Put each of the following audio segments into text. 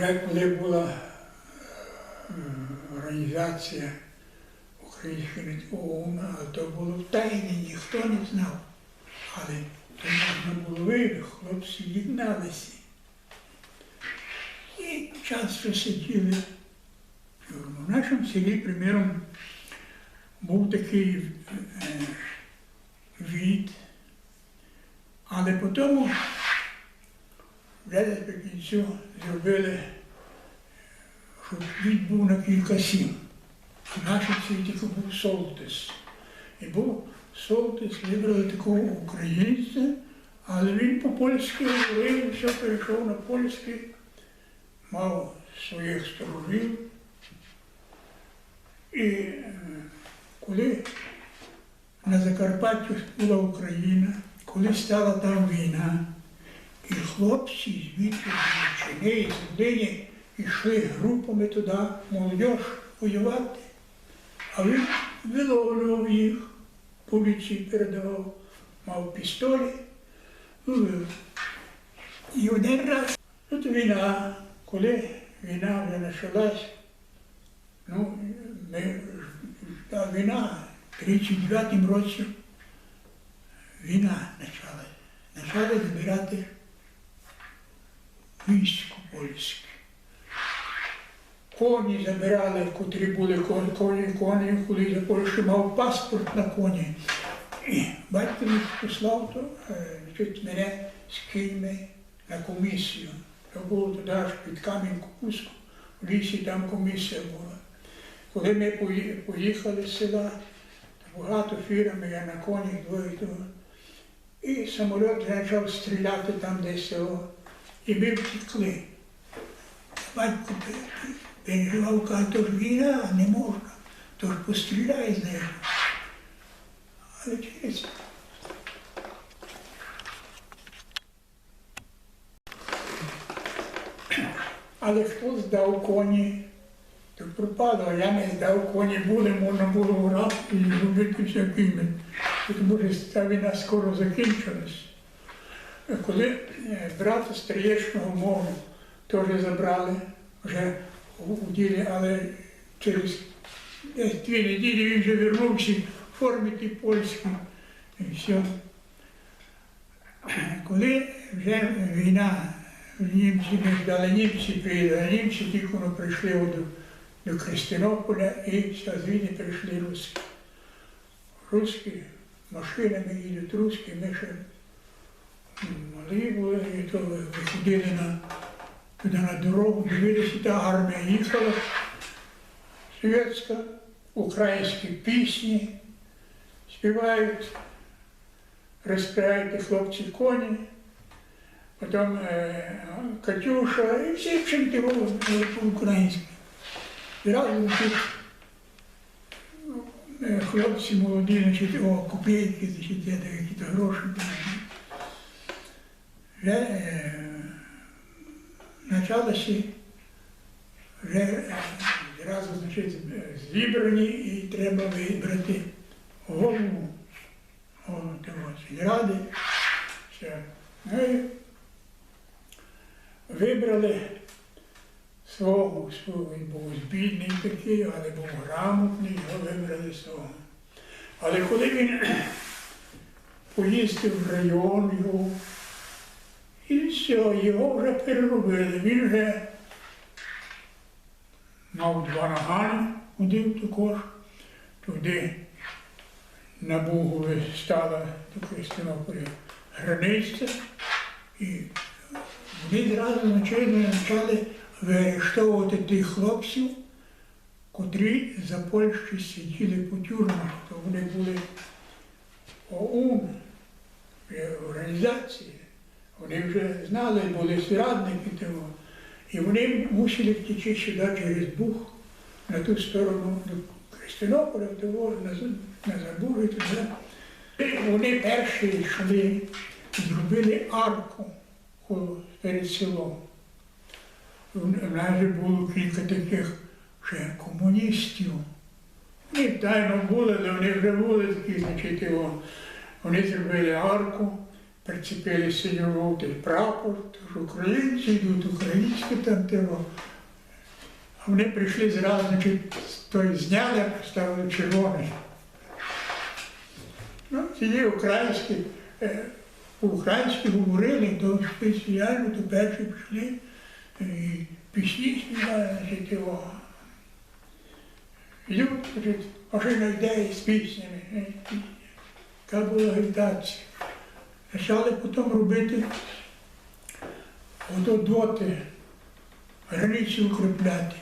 Вже коли була е, організація Української ОУН, але то було в тайні, ніхто не знав. Але то можна було вийти, хлопці єдналися. І часто сиділи. В нашому селі, приміром, був такий е, від, але потім вже по кінцю зробили, щоб від був на кілька сім. В нашому тільки був Солтис. І був Солтис, вибрали такого українця, але він по-польськи говорив, все перейшов на польський, мав своїх сторожів. І коли на Закарпатті була Україна, коли стала там війна, і хлопці звідти з Галичини, з Волині йшли групами туди, молодь воювати. А він виловлював їх, поліції передавав, мав пістолі, ловив. І один раз тут війна, коли війна вже почалась, ну, ми, та війна в 39-му році війна почалась. Почали збирати військо польське. Коні забирали, котрі були коні, коні, коні, коли за Польщі мав паспорт на коні. І батько мені послав то, е, значить, мене з кіньми на комісію. То було туди аж під камінь Купуску, в лісі там комісія була. Коли ми поїхали з села, то багато фірами, я на коні двоє. І самоліт почав стріляти там десь його. І ми втекли. Батько пе- переживав, каже, то ж війна, не можна, то ж постріляй з нею. Але через Але хто здав коні, то пропало, а я не здав коні були, можна було грати і робити всякими. Тому що ця війна скоро закінчилась. Коли е, брата Стрієчного мову теж забрали вже у ділі, але через десь дві неділі він вже вернувся в формі тій польській і все. Коли вже війна, в німці ми ждали, німці приїхали, німці тільки прийшли до, до Христинополя і звідти прийшли русські. Русські машинами їдуть, русські, ми ще малі були, і то виходили на, туди на дорогу, дивилися, та армія їхала, совєтська, українські пісні, співають, розпирають хлопці коні, потім е, Катюша, і всі чим по-українськи. І разом ті е, хлопці молоді, значить, о, копійки, значить, я даю якісь гроші. Е, почалося, вже е, зразу, значить, зібрані і треба вибрати голову, голову сільради. Все. Ну і вибрали свого, свого, він був бідний такий, але був грамотний, його вибрали свого. Але коли він поїздив в район його, і все, його вже переробили. Він вже мав два нагани, ходив також, туди на Бугові стала до Христинополя границя, і вони зразу начали, почали виарештовувати тих хлопців, котрі за Польщі сиділи по тюрмах, то вони були ОУН, е, організації. Вони вже знали, були зрадники того. І вони мусили втечі сюди через Буг, на ту сторону до Христинополя, того, на, Забугу і туди. Вони перші йшли, зробили арку перед селом. В нас було кілька таких ще комуністів. Вони тайно були, але вони вже були такі, значить, його. Вони зробили арку, прицепили синьо-жовтий прапор, тож українці йдуть, українські там тиво. А вони прийшли зразу, той зняли, поставили червоний. Ну, ці українські, е, по-українськи говорили, то спеціально, то перші пішли і пісні співали, значить, його. Значить, машина йде з піснями. е, пісня. Була агітація. Почали потім робити доти, границі укріпляти.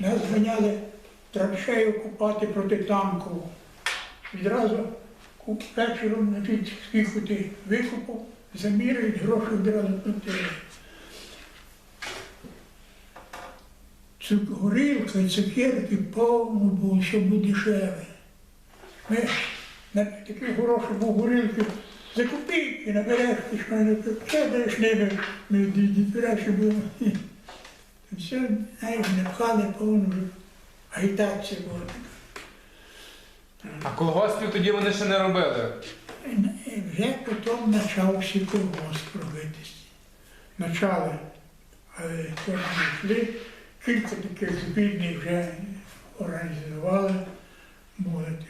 Нас ганяли траншею купати проти танку. Відразу вечором значить, скільки ти викупав, заміряють, гроші одразу платили. Цю горілка цукерки повно було, що буде дешеве. Ми на такі гроші був горілки за копійки набереш, ти що не даєш ними, ми діти краще було. І Все, знаєш, не пхали повну агітація була. така. А колгоспів тоді вони ще не робили. І Вже потім почався колгосп робитися. Почали, але теж йшли, кілька таких збірних вже організували, ті